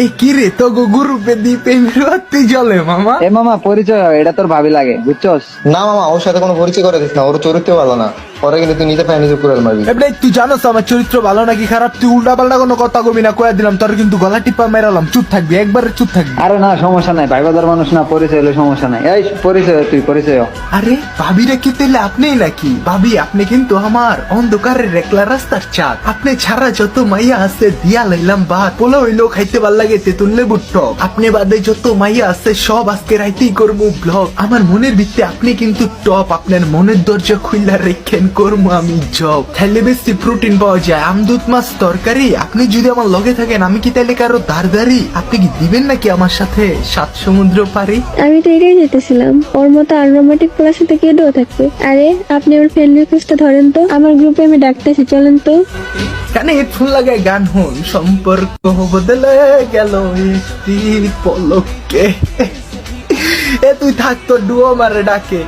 এ কি রে তো গ্রুপে জ্বলে মামা? এ মামা পরিচয় হয়, এটা তোর ভাবি লাগে বুঝছস? না মামা ওর সাথে কোনো পরিচয় করে দিস না ওর চরিত্র ভালো না। পরে কিন্তু তুই নিজে পায়ে নিজে কুড়াল মারবি। এবারে তুই জানোস আমার চরিত্র ভালো নাকি খারাপ? তুই উল্টা পাল্টা কোনো কথা কবি না কয়ে দিলাম তোর কিন্তু গলা টিপা মেরালাম চুপ থাকবি একবারে চুপ থাকবি। আরে না সমস্যা নাই ভাই বাজার মানুষ না পরিচয় হলে সমস্যা নাই। এই পরিচয় তুই পরিচয় হ। আরে ভাবি রেখে তেলে আপনিই নাকি? ভাবি আপনি কিন্তু আমার অন্ধকারের রেকলা রাস্তার চাঁদ। আপনি ছাড়া যত মাইয়া আছে দিয়া লইলাম ভাত পোলা হইলেও খাইতে ভালো লাগে তেতুল লেবুর টক। আপনি বাদে যত মাইয়া আছে সব আজকে রাইতেই করব ব্লগ আমার মনের ভিত্তি আপনি কিন্তু টপ আপনার মনের দরজা খুললা রেখেন করব আমি জব খাইলে বেশি প্রোটিন পাওয়া যায়। আমদুত মাছ তরকারি আপনি যদি আমার লগে থাকেন আমি কি তাহলে কারও দারদারি? আপনি কি দিবেন নাকি আমার সাথে সাত সমুদ্র পারি আমি তো এটাই যেতেছিলাম ওর মতো আনরোমান্টিক পোলার সাথে কেটেও থাকবে? আরে আপনি আমার ফ্রেন্ড রিকোয়েস্টটা ধরেন তো। আমার গ্রুপে আমি ডাকতেছি চলেন তো। কানে হেডফোন লাগায় গান হন। সম্পর্ক বদলে গেল একটি পলককে এ তুই থাকতো ডুয়ো মারে ডাকে।